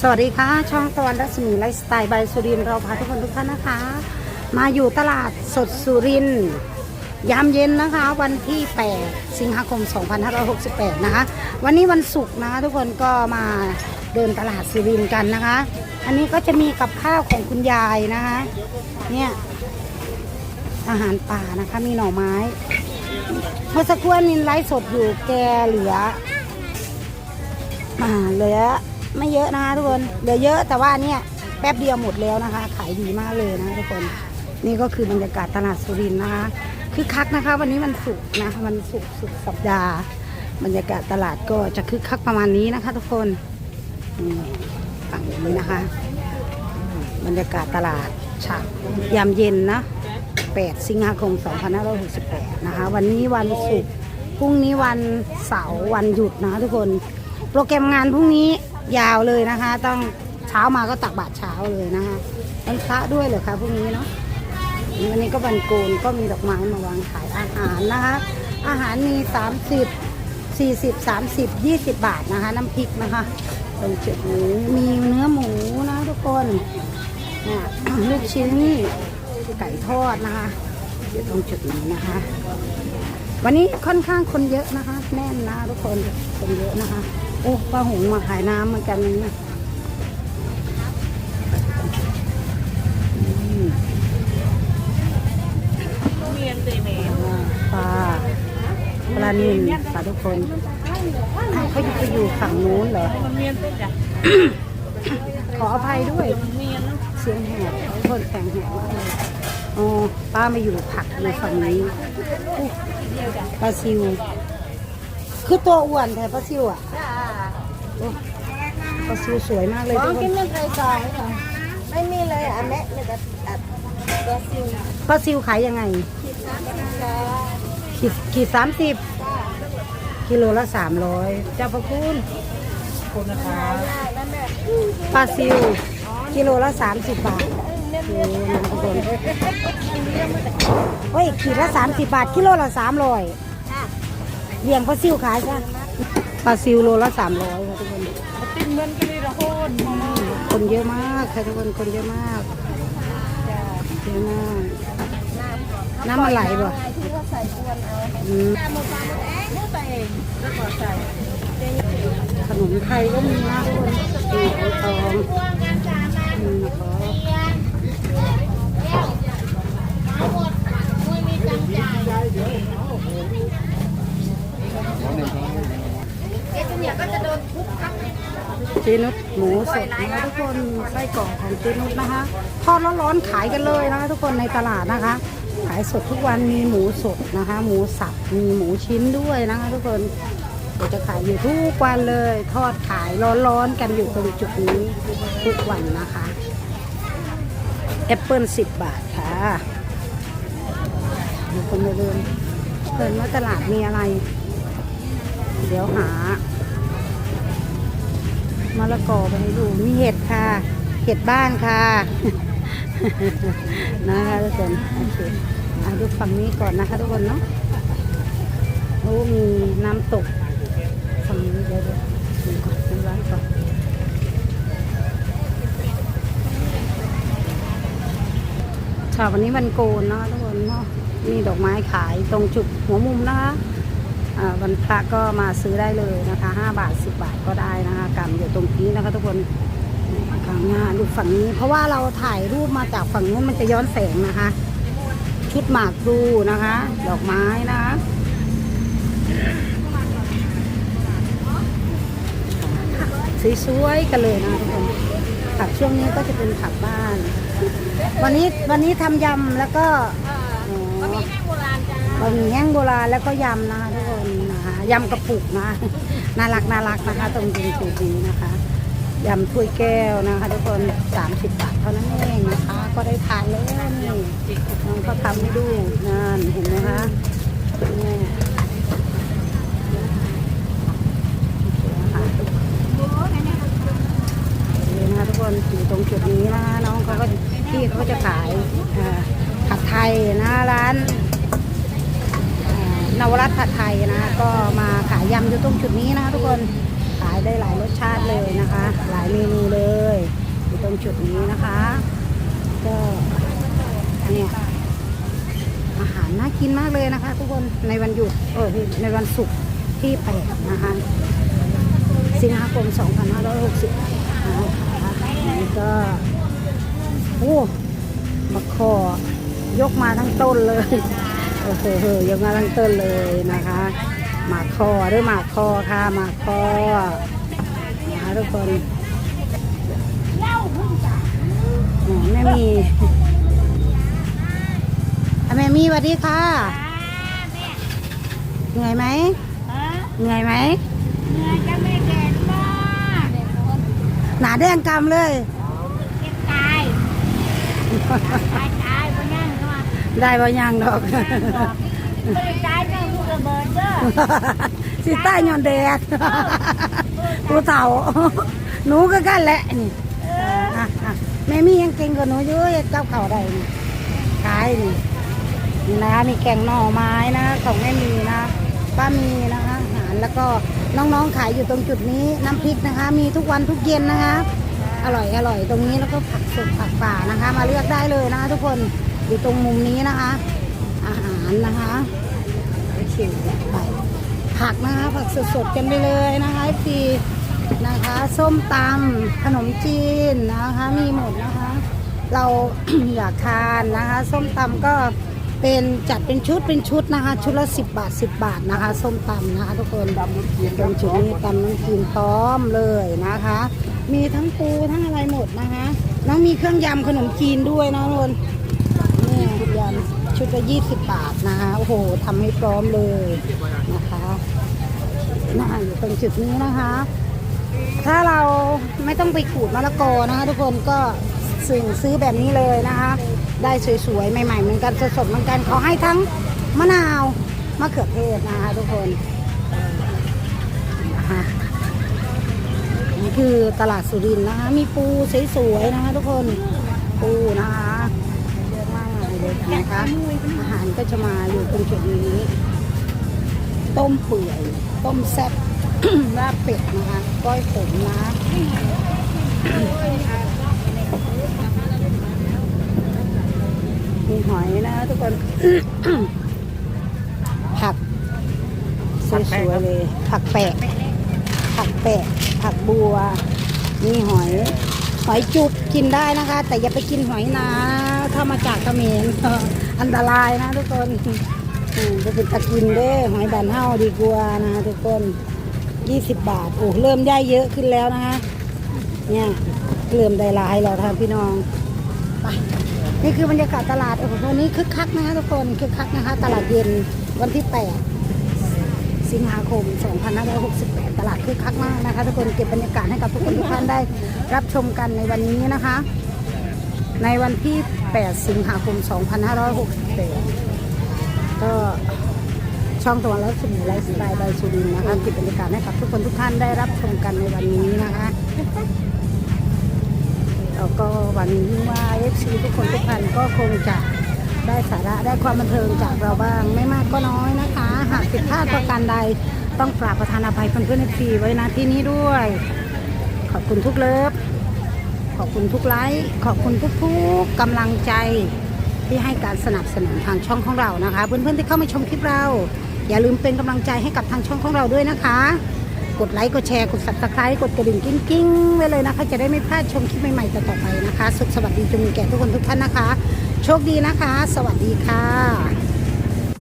สวัสดีค่ะ ช่องตะวันรัศมีไลฟ์สไตล์บายสุรินเราพาทุกคนทุกท่านนะคะ มาอยู่ตลาดสดสุรินยามเย็นนะคะ วันที่ 8 สิงหาคม 2568 นะคะ วันนี้วันศุกร์นะคะทุกคนก็มาเดินตลาดสุรินกันนะคะ อันนี้ก็จะมีกับข้าวของคุณยายนะคะเนี่ยอาหารป่านะคะมีหน่อไม้เมื่อสักครู่นินไลฟ์สดอยู่แกเหลืออ่าเหลือ ไม่เยอะนะคะทุกคนเหลือเยอะแต่ว่าเนี่ยแป๊บเดียวหมดแล้วนะคะ ขายดีมากเลยนะทุกคนนี่ก็คือบรรยากาศตลาดสุรินทร์นะคะคึกคักนะคะ วันนี้วันศุกร์นะวันศุกร์สุดสัปดาห์ บรรยากาศตลาดก็จะคึกคักประมาณนี้นะคะ ทุกคนนี่ฝั่งนี้นะคะ บรรยากาศตลาดฉากยามเย็นนะ 8 สิงหาคม 2568 นะคะ วันนี้วันศุกร์พรุ่งนี้วันเสาร์วันหยุดนะคะทุกคน โปรแกรมงานพรุ่งนี้ ยาวเลยนะคะ ต้องเช้ามาก็ตักบาตรเช้าเลยนะคะวันพระด้วยเหรอคะพรุ่งนี้เนาะวันนี้ก็วันโกนก็มีดอกไม้มาวางขายอาหารนะคะ อาหารมี 30 40 30 20 บาทนะคะ น้ำพริกนะคะ ตรงจุดนี้มีเนื้อหมูนะทุกคนเนี่ยลูกชิ้นไก่ทอดนะคะอยู่ตรงจุดนี้นะคะ วันนี้ค่อนข้างคนเยอะนะคะ แน่นนะทุกคนคนเยอะนะคะ โอ้ป้าหงมาขายน้ำเหมือนกันนะเนี่นเตเมปลาปลานิลค่ะทุกคนเขาอยู่ไปอยู่ฝั่งนู้นเหรอขออภัยด้วยเสียงแหบคนแสงแหบมากเลยอ๋อป้ามาอยู่ผักอยู่ฝั่งนี้ ปลาซิว คือตัวอ้วนแต่ปลาซิวอะจ้าโอ้ปลาซิวสวยมากเลยอ๋อทุกคกินนเรื่องไตรซองค่ะไม่มีเลยอะแม่เลยแต่อัดตัวซิลปลาซิวขายยังไง คิดน้ำกันจ้าขีดขีดสามสิบกิโลละสามร้อยเจ้าพระคุณคุณนะคะได้แล้วแม่ปลาซิว กิโลละสามสิบบาทโอ้ย ทุกคนเฮ้ยขีดละสามสิบบาท กิโลละสามร้อยเลี้ยงปลาซิวขายจ้ะปลาซิวโลละสามร้อยค่ะทุกคนติดเงินกันเลยละโหดคนเยอะมากค่ะทุกคนคนเยอะมากเยอะมากน้ำมันไหลบ่ขนมหมดปลาหมดเองหมดไปเองแล้วก็ใส่ขนมทยก็มีนะทุกคนมีไอทองนี่นะคะ เจนุชหมูสดนะคะทุกคนไส้กรอกของเจนุชนะคะทอดร้อนๆขายกันเลยนะคะทุกคนในตลาดนะคะ ขายสดทุกวันมีหมูสดนะคะ หมูสับมีหมูชิ้นด้วยนะคะ ทุกคนเราจะขายอยู่ทุกวันเลย ทอดขายร้อนๆกันอยู่ตรงจุดนี้ทุกวันนะคะแอปเปิลสิบบาทค่ะมีคนมาเดินเดินว่าตลาดมีอะไร เดี๋ยวหา มะละกอไปให้ดูมีเห็ดค่ะ เห็ดบ้านค่ะนะคะทุกคนโอเคอะดูฝั่งนี้ก่อนนะคะทุกคนเนาะโอ้มีน้ำตกฝั่งนี้เดี๋ยวดูก่อนดูร้านก่อนค่ะวันนี้วันโกนเนาะทุกคนเนาะมีดอกไม้ขายตรงจุดหัวมุมนะคะ วันพระก็มาซื้อได้เลยนะคะ 5 บาท 10 บาทก็ได้นะคะกำอยู่ตรงนี้นะคะทุกคนข้างหน้าดูฝั่งนี้ เพราะว่าเราถ่ายรูปมาจากฝั่งนู้นมันจะย้อนแสงนะคะ ชุดหมากพลูนะคะ ดอกไม้นะคะสวยๆกันเลยนะทุกคนผักช่วงนี้ก็จะเป็นผักบ้าน วันนี้วันนี้ทำยำแล้วก็อ๋อบะหมี่แห้งโบราณจ้าบะหมี่แห้งโบราณแล้วก็ยำนะคะทุกคนนะคะ ยำกระปุกนะน่ารักน่ารักนะคะ ตรงจริงจุดนี้นะคะยำถ้วยแก้วนะคะ ทุกคน30บาทเท่านั้นเองนะคะ ก็ได้ทานแล้วนี่น้องก็ทำให้ดูนั่นเห็นไหมคะนี่นะคะทุกคนอยู่ตรงจุดนี้นะคะน้องเขาก็พี่เขาจะขายผัดไทยนะร้าน นวรัตผัดไทยนะก็มาขายยำอยู่ตรงจุดนี้นะคะทุกคนขายได้หลายรสชาติเลยนะคะ หลายเมนูเลยอยู่ตรงจุดนี้นะคะ ก็เนี่ยอาหารน่ากินมากเลยนะคะ ทุกคนในวันหยุดเออในวันศุกร์ที่แปดนะคะสิงหาคม2560นะคะนี่ก็โอ้มะคอยกมาทั้งต้นเลย โอ้โหยกมาทั้งต้นเลยนะคะ หมากคอหรือหมากคอค่ะหมากคอนะคะทุกคนแหมแม่มีอะแม่มีสวัสดีค่ะเหนื่อยไหมเหนื่อยไหมเงินจะไม่แก่มากหนาแดงกำเลยเก็บตาย ได้บ่ยังดอกไม่ได้ตายเรื่องลูกระเบิดเด้อสิใต้ยอนแดดผู้เต่าหนูก็กันแหละนี่อะอะแม่มียังเก่งกว่าหนูเยอะเจ้าเข่าได้นี่ขายนี่นี่นะมีแกงหน่อไม้นะของแม่มีนะป้ามีนะคะอาหารแล้วก็น้องๆขายอยู่ตรงจุดนี้น้ำพริกนะคะ มีทุกวันทุกเย็นนะคะ อร่อยอร่อยตรงนี้แล้วก็ผักสดผักป่านะคะ มาเลือกได้เลยนะคะทุกคน อยู่ตรงมุมนี้นะคะ อาหารนะคะชิวไปผักนะคะ ผักสดๆกันไปเลยนะคะฟีนะคะ ส้มตำขนมจีนนะคะ มีหมดนะคะ เราอยากทานนะคะ ส้มตำก็เป็นจัดเป็นชุดเป็นชุดนะคะ ชุดละ10บาท10บาทนะคะ ส้มตำนะคะ ทุกคนตำน้ำจีนตรงจุดนี้ตำน้ำจีนพร้อมเลยนะคะ มีทั้งปูทั้งอะไรหมดนะคะน้องมีเครื่องยำขนมจีนด้วยนะทุกคน ละยี่สิบบาทนะคะ โอ้โหทำให้พร้อมเลยนะคะน่าอยู่ตรงจุดนี้นะคะ ถ้าเราไม่ต้องไปขูดมะละกอนะคะทุกคนก็ซื้อซื้อแบบนี้เลยนะคะ ได้สวยๆ ใหม่ๆเหมือนกันสดๆเหมือนกันเขาให้ทั้งมะนาวมะเขือเทศนะคะทุกคนนะคะนี่คือตลาดสุรินทร์นะคะ มีปูสวยๆนะคะทุกคนปูนะคะ เลยนะคะ อาหารก็จะมาอยู่ตรงจุดนี้ ต้มเปื่อย ต้มแซ่บลาบเป็ดนะคะ ก้อยขมนะมีหอยนะคะทุกคน ผักสวยๆเลย ผักแปะ ผักแปะ ผักบัว มีหอย หอยจุบกินได้นะคะ แต่อย่าไปกินหอยนาถ้ามาจากเขมรอันตรายนะทุกคนอืมจะเป็นตะกินเด้หอยบานเฮาดีกว่านะทุกคน 20 บาทโอ้เริ่มได้เยอะขึ้นแล้วนะคะเนี่ยเริ่มได้ลายแล้วท่านพี่น้องไปนี่คือบรรยากาศตลาดโอ้โหวันนี้คึกคักนะคะทุกคนคึกคักนะคะ ตลาดเย็นวันที่8 สิงหาคม 2568 ตลาดคึกคักมากนะคะทุกคนเก็บบรรยากาศให้กับทุกคนทุกท่านได้รับชมกันในวันนี้นะคะ ในวันที่ 8 สิงหาคม 2568 ก็ช่องตัวแล้วสุนีไลฟ์สไตล์ใบสุรินนะคะเก็บบรรยากาศให้กับทุกคนทุกท่านได้รับชมกันในวันนี้นะคะแล้วก็หวังว่าเอฟซีทุกคนทุกท่านก็คงจะ ได้สาระได้ความบันเทิงจากเราบ้างไม่มากก็น้อยนะคะ หากผิดพลาดประการใดต้องกราบประธานอภัยเพื่อนๆเอฟซีไว้นะที่นี้ด้วย ขอบคุณทุกเลิฟขอบคุณทุกไลค์ขอบคุณทุกๆกำลังใจที่ให้การสนับสนุนทางช่องของเรานะคะ เพื่อนๆที่เข้ามาชมคลิปเรา อย่าลืมเป็นกำลังใจให้กับทางช่องของเราด้วยนะคะ กดไลค์กดแชร์กด subscribe กดกระดิ่งกิ้งกิ้งไว้เลยนะคะ จะได้ไม่พลาดชมคลิปใหม่ๆต่อไปนะคะ สุขสวัสดีจงมีแก่ทุกคนทุกท่านนะคะ โชคดีนะคะ สวัสดีค่ะ